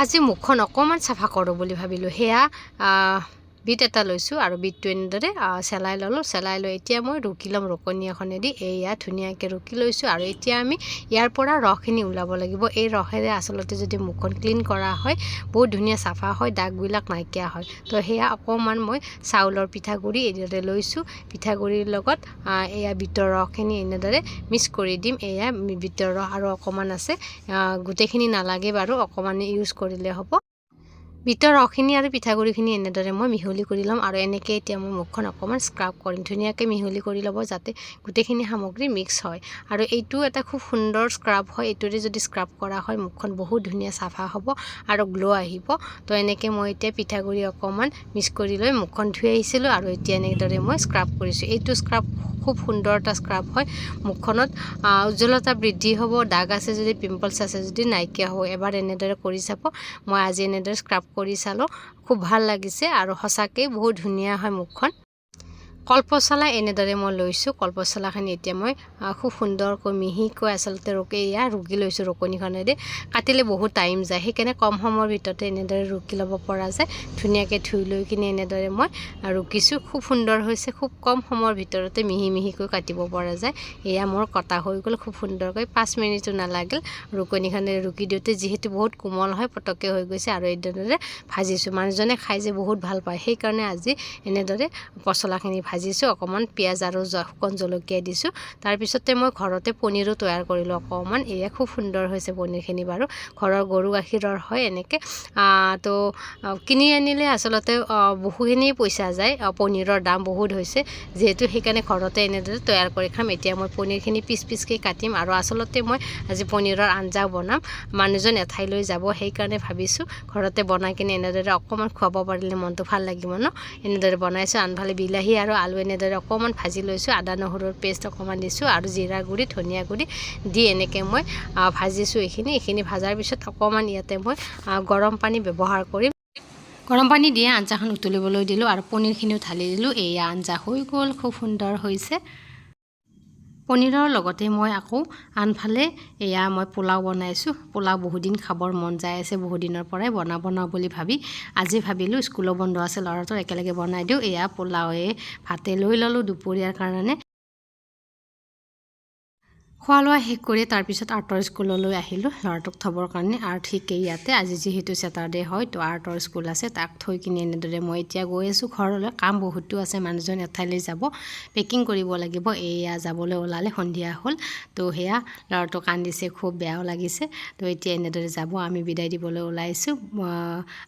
আজি মুখখন অকণমান চাফা কৰোঁ বুলি ভাবিলোঁ। সেয়া বিট এটা লৈছোঁ আৰু বিটটো এনেদৰে চেলাই ল'লোঁ চেলাই লৈ এতিয়া মই ৰুকি ল'ম ৰুকনি এখনেদি। এয়া ধুনীয়াকৈ ৰুকি লৈছোঁ আৰু এতিয়া আমি ইয়াৰ পৰা ৰসখিনি ওলাব লাগিব। এই ৰসেৰে আচলতে যদি মুখখন ক্লিন কৰা হয় বহুত ধুনীয়া চাফা হয় দাগবিলাক নাইকিয়া হয়। তো সেয়া অকণমান মই চাউলৰ পিঠাগুড়ি এনেদৰে লৈছোঁ। পিঠাগুড়িৰ লগত এয়া বিটৰ ৰসখিনি এনেদৰে মিক্স কৰি দিম। এয়া বিটৰ ৰস আৰু অকণমান আছে। গোটেইখিনি নালাগে বাৰু অকণমান ইউজ কৰিলে হ'ব। বিটৰ ৰসখিনি আৰু পিঠাগুড়িখিনি এনেদৰে মই মিহলি কৰি ল'ম আৰু এনেকৈ এতিয়া মই মুখখন অকণমান স্ক্ৰাব কৰিম। ধুনীয়াকৈ মিহলি কৰি ল'ব যাতে গোটেইখিনি সামগ্ৰী মিক্স হয়। আৰু এইটো এটা খুব সুন্দৰ স্ক্ৰাব হয়। এইটোৰে যদি স্ক্ৰাব কৰা হয়, মুখখন বহুত ধুনীয়া চাফা হ'ব আৰু গ্ল' আহিব। তো এনেকৈ মই এতিয়া পিঠাগুড়ি অকণমান মিক্স কৰি লৈ মুখখন ধুই আহিছিলোঁ আৰু এতিয়া এনেদৰে মই স্ক্ৰাব কৰিছোঁ। এইটো স্ক্ৰাব খুব সুন্দৰ এটা স্ক্ৰাব হয়। মুখখনত উজ্জ্বলতা বৃদ্ধি হ'ব, দাগ আছে যদি পিম্পলছ আছে যদি, নাইকিয়া হ'ব, এবাৰ এনেদৰে কৰি চাব। মই আজি এনেদৰে স্ক্ৰাব কৰি চালোঁ। খুব ভালো লাগিছে আৰু সঁচাকৈ বহুত ধুনীয়া হয় মুখখন। কলপচলা এনেদৰে মই লৈছোঁ। কলপচলাখিনি এতিয়া মই খুব সুন্দৰকৈ মিহিকৈ আচলতে ৰুকি এয়া ৰুকি লৈছোঁ ৰুকনিখনেদি কাটিলে বহুত টাইম যায়, সেইকাৰণে কম সময়ৰ ভিতৰতে এনেদৰে ৰুকি ল'ব পৰা যায়। ধুনীয়াকৈ ধুই লৈ কিনে এনেদৰে মই ৰুকিছোঁ। খুব সুন্দৰ হৈছে, খুব কম সময়ৰ ভিতৰতে মিহি মিহিকৈ কাটিব পৰা যায়। এয়া মোৰ কটা হৈ গ'ল, খুব সুন্দৰকৈ। পাঁচ মিনিটো নালাগিল ৰুকনিখনে ৰুকি দিওঁতে, যিহেতু বহুত কোমল হয়, পটককৈ হৈ গৈছে আৰু এনেদৰে ভাজিছোঁ। মানুহজনে খাই যে বহুত ভালো পায়, সেইকাৰণে আজি এনেদৰে পচলাখিনি ভাজিছোঁ, অকণমান পিঁয়াজ আৰু শুকান জলকীয়া দিছোঁ। তাৰপিছতে মই ঘৰতে পনীৰো তৈয়াৰ কৰিলোঁ। অকণমান, এয়া খুব সুন্দৰ হৈছে পনীৰখিনি বাৰু। ঘৰৰ গৰু গাখীৰৰ হয় এনেকৈ। তো কিনি আনিলে আচলতে বহুখিনি পইচা যায়। পনীৰৰ দাম বহুত হৈছে। যিহেতু সেইকাৰণে ঘৰতে এনেদৰে তৈয়াৰ কৰি খাম। এতিয়া মই পনীৰখিনি পিচ পিচকৈ কাটিম আৰু আচলতে মই আজি পনীৰৰ আঞ্জাও বনাম। মানুহজন এঠাইলৈ যাব, সেইকাৰণে ভাবিছোঁ ঘৰতে বনাই কিনে এনেদৰে অকণমান খুৱাব পাৰিলে মনটো ভালো লাগিব ন? এনেদৰে বনাইছোঁ। আনফালে বিলাহী আৰু আলু এনেদৰে অকণমান ভাজি লৈছোঁ, আদা, নহৰুৰ পেষ্ট অকণমান দিছোঁ আৰু জিৰা গুড়ি, ধনিয়া গুড়ি দি এনেকৈ মই ভাজিছোঁ এইখিনি। এইখিনি ভাজাৰ পিছত অকণমান ইয়াতে মই গৰম পানী ব্যৱহাৰ কৰিম। গৰম পানী দিয়ে আঞ্জাখন উতলিবলৈ দিলোঁ আৰু পনীৰখিনিও ঢালি দিলোঁ। এয়া আঞ্জা হৈ গ'ল, খুব সুন্দৰ হৈছে। পনীৰৰ লগতে মই আকৌ আনফালে এয়া মই পোলাও বনাইছোঁ। পোলাও বহুদিন খাবৰ মন যায় আছে বহুত দিনৰ পৰাই বনাওঁ বনাওঁ বুলি ভাবি। আজি ভাবিলোঁ স্কুলো বন্ধ আছে ল'ৰাটোৰ একেলগে বনাই দিওঁ। এয়া পোলাওৱে ভাতে লৈ ল'লোঁ দুপৰীয়াৰ কাৰণে। খোৱা লোৱা শেষ কৰি তাৰপিছত আৰ্টৰ স্কুললৈ আহিলোঁ। ল'ৰাটোক থ'বৰ কাৰণে আৰু ঠিকেই ইয়াতে, আজি যিহেতু ছেটাৰডে হয়, তো আৰ্টৰ স্কুল আছে, তাক থৈ কিনে এনেদৰে মই এতিয়া গৈ আছোঁ ঘৰলৈ। কাম বহুতো আছে, মানুহজন এঠাইলৈ যাব। পেকিং কৰিব লাগিব, এয়া যাবলৈ ওলালে, সন্ধিয়া হ'ল। তো সেয়া, ল'ৰাটো কান্দিছে, খুব বেয়াও লাগিছে। তো এতিয়া এনেদৰে যাব, আমি বিদায় দিবলৈ ওলাইছোঁ।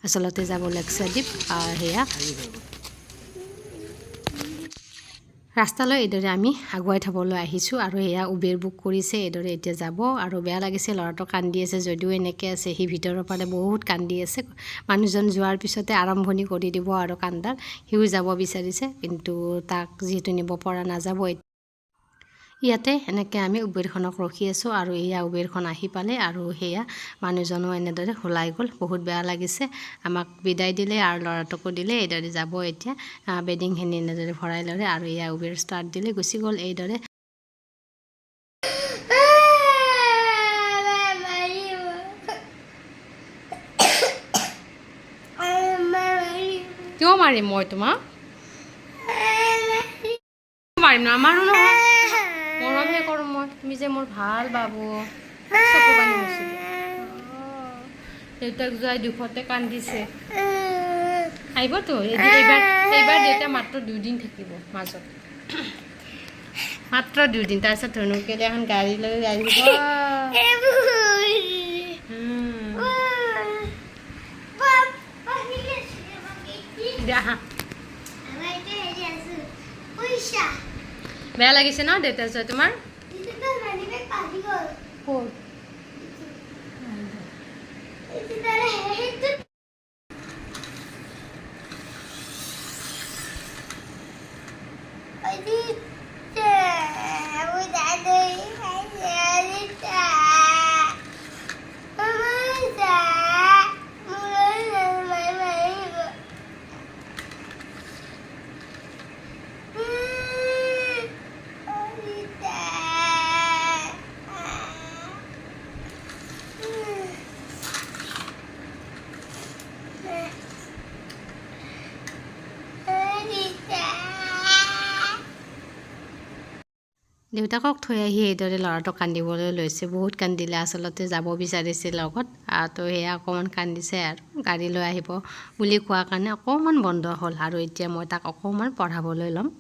আচলতে যাব লেক্সাদ্বীপ সেয়া। ৰাস্তালৈ এইদৰে আমি আগুৱাই থ'বলৈ আহিছোঁ আৰু এয়া উবেৰ বুক কৰিছে, এইদৰে এতিয়া যাব আৰু বেয়া লাগিছে, ল'ৰাটো কান্দি আছে, যদিও এনেকৈ আছে, সি ভিতৰৰ পৰা বহুত কান্দি আছে। মানুহজন যোৱাৰ পিছতে আৰম্ভণি কৰি দিব আৰু কান্দাৰ, সিও যাব বিচাৰিছে, কিন্তু তাক যিহেতু নিব পৰা নাযাব ইয়াতে এনেকৈ আমি উবেৰখনক ৰখি আছোঁ আৰু এয়া উবেৰখন আহি পালে আৰু সেয়া মানুহজনো এনেদৰে ওলাই গ'ল। বহুত বেয়া লাগিছে। আমাক বিদায় দিলে আৰু ল'ৰাটোকো দিলে, এইদৰে যাব এতিয়া। বেডিংখিনি এনেদৰে ভৰাই ল'লে আৰু এয়া উবেৰ ষ্টাৰ্ট দিলে, গুচি গ'ল এইদৰে। কিয় মাৰিম মই তোমাক? মাৰিম? নামাৰো নহয়। মৰমহে কৰোঁ মই তুমি যে মোৰ ভালো বাবু চকু পানী মুচিলো দেউতাক যোৱাই দুখতে কান্দিছে। আহিবতো এইবাৰ এইবাৰ দেউতা মাত্ৰ দুদিন থাকিব মাজত। মাত্ৰ দুদিন তাৰপিছত ধনুকে এখন গাড়ী লৈ আহিব। আহা বেয়া লাগিছে ন দেউতা যোৱা তোমাৰ? ক'ত? দেউতাকক থৈ আহি এইদৰে ল'ৰাটোক কান্দিবলৈ লৈছে। বহুত কান্দিলে আচলতে যাব বিচাৰিছিল লগত। তো সেয়া অকণমান কান্দিছে আৰু গাড়ী লৈ আহিব বুলি কোৱাৰ কাৰণে অকণমান বন্ধ হ'ল। আৰু এতিয়া মই তাক অকণমান পঢ়াবলৈ ল'ম।